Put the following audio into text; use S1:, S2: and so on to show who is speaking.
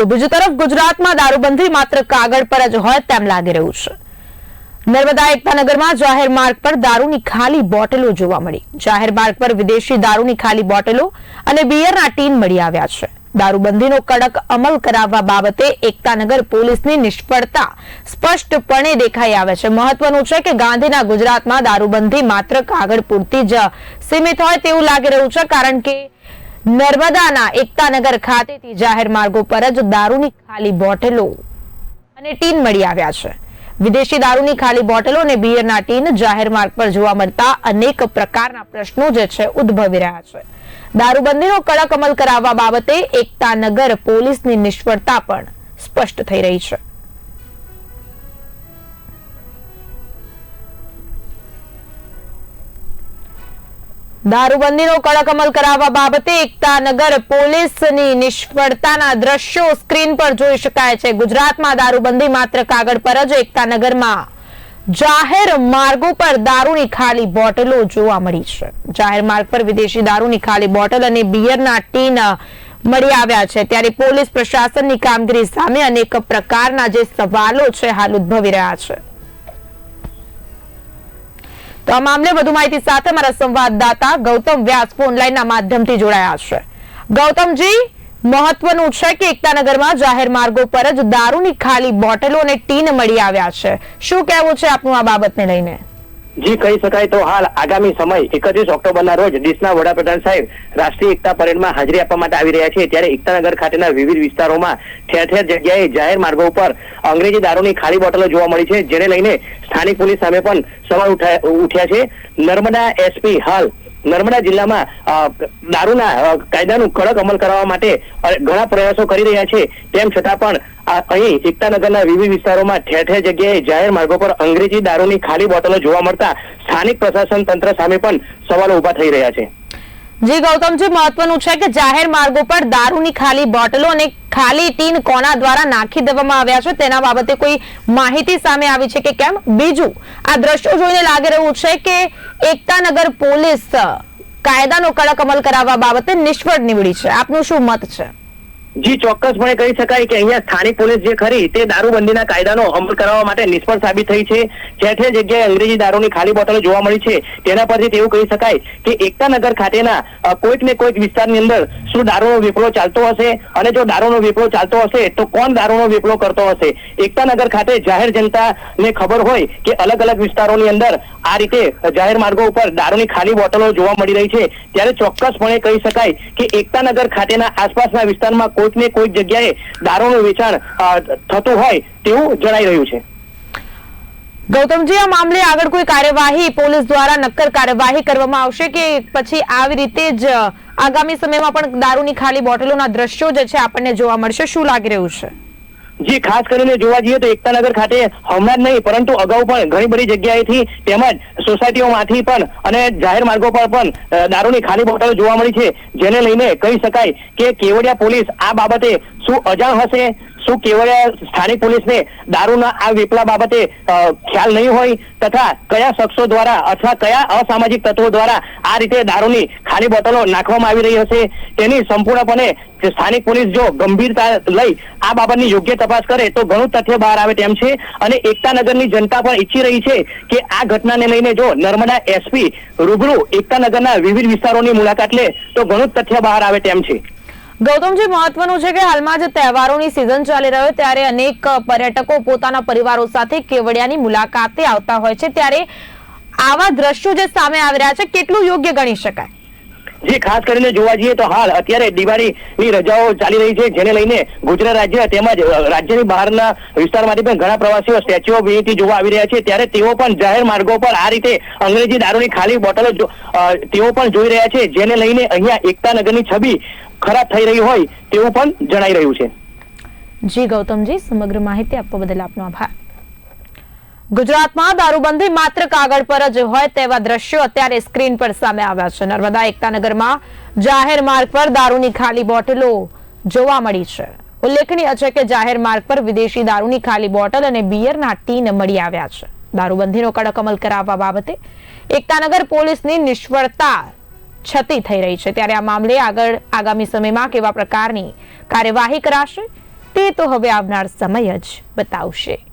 S1: તો બીજી તરફ ગુજરાતમાં દારૂબંધી માત્ર કાગળ પર જ હોય તેમ લાગી રહ્યું છે. નર્મદા એકતાનગરમાં જાહેર માર્ગ પર દારૂની ખાલી બોટલો જોવા મળી. જાહેર માર્ગ પર વિદેશી દારૂની ખાલી બોટલો અને બિયરના ટીન મળી આવ્યા છે. દારૂબંધીનો કડક અમલ કરાવવા બાબતે એકતાનગર પોલીસની નિષ્ફળતા સ્પષ્ટપણે દેખાઈ આવે છે. મહત્વનું છે કે ગાંધીના ગુજરાતમાં દારૂબંધી માત્ર કાગળ પૂરતી જ સીમિત હોય તેવું લાગી રહ્યું છે, કારણ કે નર્મદાના એકતાનગર ખાતેથી જાહેર માર્ગો પર જ દારૂની ખાલી બોટલો અને ટીન મળી આવ્યા છે. વિદેશી દારૂની ખાલી બોટલો અને બિયરના ટીન જાહેર માર્ગ પર જોવા મળતા અનેક પ્રકારના પ્રશ્નો જે છે ઉદ્ભવી રહ્યા છે. દારૂબંધીનો કડક અમલ કરાવવા બાબતે એકતાનગર પોલીસની નિષ્ફળતા પણ સ્પષ્ટ થઈ રહી છે. દારૂબંધીનો કડક અમલ કરાવવા બાબતે એકતાનગર પોલીસની નિષ્ફળતાના દ્રશ્યો સ્ક્રીન પર જોઈ શકાય છે. ગુજરાતમાં દારૂબંધી માત્ર કાગળ પર જ એકતાનગરમાં જાહેર માર્ગો પર દારૂની ખાલી બોટલો જોવા મળી છે. જાહેર માર્ગ પર વિદેશી દારૂની ખાલી બોટલ અને બિયરના ટીન મળી આવ્યા છે. ત્યારે પોલીસ પ્રશાસનની કામગીરી સામે અનેક પ્રકારના જે સવાલો છે, હાલ ઉદ્ભવી રહ્યા છે. તો આ મામલે વધુ માહિતી સાથે મારા સંવાદદાતા ગૌતમ વ્યાસ ફોનલાઈનના માધ્યમથી જોડાયા છે. ગૌતમજી, મહત્વનું છે કે એકતાનગરમાં જાહેર માર્ગો પર જ દારૂની ખાલી બોટલો અને ટીન મળી આવ્યા છે. શું કહેવું છે આપનું આ બાબતને લઈને?
S2: જી, કહી શકાય તો હાલ આગામી સમય, એકત્રીસ ઓક્ટોબરના રોજ દેશના વડાપ્રધાન સાહેબ રાષ્ટ્રીય એકતા પરેડમાં હાજરી આપવા માટે આવી રહ્યા છે. ત્યારે એકતાનગર ખાતેના વિવિધ વિસ્તારોમાં ઠેર ઠેર જગ્યાએ જાહેર માર્ગો ઉપર અંગ્રેજી દારૂની ખાલી બોટલો જોવા મળી છે, જેને લઈને સ્થાનિક પોલીસ સામે પણ સવાલ ઉઠા- ઉઠ્યા છે. નર્મદા એસપી હાલ નર્મદા જિલ્લામાં દારૂના કાયદાનું કડક અમલ કરવા માટે ઘણા પ્રયાસો કરી રહ્યા છે. તેમ છતાં પણ અહીં એકતાનગરના વિવિધ વિસ્તારોમાં ઠેર ઠેર જગ્યાએ જાહેર માર્ગો પર અંગ્રેજી દારૂની ખાલી બોટલો જોવા મળતા સ્થાનિક પ્રશાસન તંત્ર સામે પણ સવાલો ઊભા થઈ રહ્યા છે.
S1: જી ગૌતમજી મહત્વનું છે કે જાહેર માર્ગો પર દારૂની ખાલી બોટલો અને ખાલી ટીન કોના દ્વારા નાખી દેવામાં આવ્યા છે, તેના બાબતે કોઈ માહિતી સામે આવી છે કે કેમ? બીજું, આ દ્રશ્યો જોઈને લાગી રહ્યું છે કે એકતાનગર પોલીસ કાયદાનો કડક અમલ કરાવવા બાબતે નિષ્ફળ નીવડી છે. આપનું શું મત છે?
S2: જી, ચોક્કસપણે કહી શકાય કે અહીંયા સ્થાનિક પોલીસ જે ખરી તે દારૂબંધીના કાયદાનો અમલ કરાવવા માટે નિષ્ફળ સાબિત થઈ છે. ઠેર જગ્યાએ અંગ્રેજી દારૂની ખાલી બોટલો જોવા મળી છે. તેના પરથી તેવું કહી શકાય કે એકતાનગર ખાતેના કોઈક ને કોઈક વિસ્તારની અંદર શું દારૂનો વેપલો ચાલતો હશે? અને જો દારૂનો વેપલો ચાલતો હશે, તો કોણ દારૂનો વેપલો કરતો હશે? એકતાનગર ખાતે જાહેર જનતાને ખબર હોય કે અલગ અલગ વિસ્તારોની અંદર આ રીતે જાહેર માર્ગો ઉપર દારૂની ખાલી બોટલો જોવા મળી રહી છે. ત્યારે ચોક્કસપણે કહી શકાય કે એકતાનગર ખાતેના આસપાસના વિસ્તારમાં કોઈક કોઈક જગ્યાએ દારૂનું વેચાણ થતું હોય તેવું જણાઈ રહ્યું છે.
S1: ગૌતમજી, આ મામલે આગળ કોઈ કાર્યવાહી પોલીસ દ્વારા નક્કર કાર્યવાહી કરવામાં આવશે કે પછી આવી રીતે જ આગામી સમયમાં પણ દારૂની ખાલી બોટલોના દ્રશ્યો જે છે આપણને જોવા મળશે? શું લાગી રહ્યું છે?
S2: જી, ખાસ કરીને જોવા જઈએ તો એકતાનગર ખાતે હમણાં જ નહીં, પરંતુ અગાઉ પણ ઘણી બધી જગ્યાએથી તેમજ સોસાયટીઓમાંથી પણ અને જાહેર માર્ગો પર પણ દારૂની ખાલી બોટલો જોવા મળી છે. જેને લઈને કહી શકાય કે કેવડિયા પોલીસ આ બાબતે શું અજાણ હશે શું કેવડિયા સ્થાનિક પોલીસને દારૂના આ વેપલા બાબતે ખ્યાલ નહીં હોય તથા કયા શખ્સો દ્વારા અથવા કયા અસામાજિક તત્વો દ્વારા આ રીતે દારૂની ખાલી બોટલો નાખવામાં આવી રહી હશે, તેની સંપૂર્ણપણે સ્થાનિક પોલીસ જો ગંભીરતા લઈ આ બાબતની યોગ્ય તપાસ કરે તો ઘણું તથ્ય બહાર આવે તેમ છે. અને એકતાનગરની જનતા પણ ઈચ્છી રહી છે કે આ ઘટનાને લઈને જો નર્મદા એસપી રૂબરૂ એકતાનગરના વિવિધ વિસ્તારોની મુલાકાત લે તો ઘણું તથ્ય બહાર આવે તેમ છે.
S1: ગૌતમજી મહત્વનું છે કે હાલમાં જ તહેવારોની સિઝન ચાલી રહ્યો ત્યારે અનેક પર્યટકો પોતાના પરિવારો સાથે કેવડિયાની મુલાકાતે આવતા હોય છે. ત્યારે આવા દ્રશ્યો જે સામે આવી રહ્યા છે, કેટલું યોગ્ય ગણી શકાય?
S2: જે, ખાસ કરીને જોવા જઈએ તો હાલ અત્યારે દિવાળીની રજાઓ ચાલી રહી છે, જેને લઈને ગુજરાત રાજ્ય તેમજ રાજ્યની બહારના વિસ્તારમાંથી પણ ઘણા પ્રવાસીઓ સ્ટેચ્યુ ઓફ યુનિટી જોવા આવી રહ્યા છે. ત્યારે તેઓ પણ જાહેર માર્ગો પર આ રીતે અંગ્રેજી દારૂની ખાલી બોટલો તેઓ પણ જોઈ રહ્યા છે, જેને લઈને અહીંયા એકતાનગરની છબી ખરાબ થઈ રહી હોય તેવું પણ જણાઈ રહ્યું છે.
S1: જી ગૌતમજી, સમગ્ર માહિતી આપવા બદલ આપનો આભાર. ગુજરાતમાં દારૂબંધી માત્ર કાગળ પર જ હોય તેવા દ્રશ્યો અત્યારે સ્ક્રીન પર સામે આવ્યા છે. નર્મદા એકતાનગરમાં જાહેર માર્ગ પર દારૂની ખાલી બોટલો જોવા મળી છે. ઉલ્લેખનીય છે કે જાહેર માર્ગ પર વિદેશી દારૂની ખાલી બોટલ અને બિયરના ટીન મળી આવ્યા છે. દારૂબંધીનો કડક અમલ કરાવવા બાબતે એકતાનગર પોલીસની નિષ્ફળતા છતી થઈ રહી છે. ત્યારે આ મામલે આગળ આગામી સમયમાં કેવા પ્રકારની કાર્યવાહી કરાશે તે તે હવે આવનાર સમય જ બતાવશે.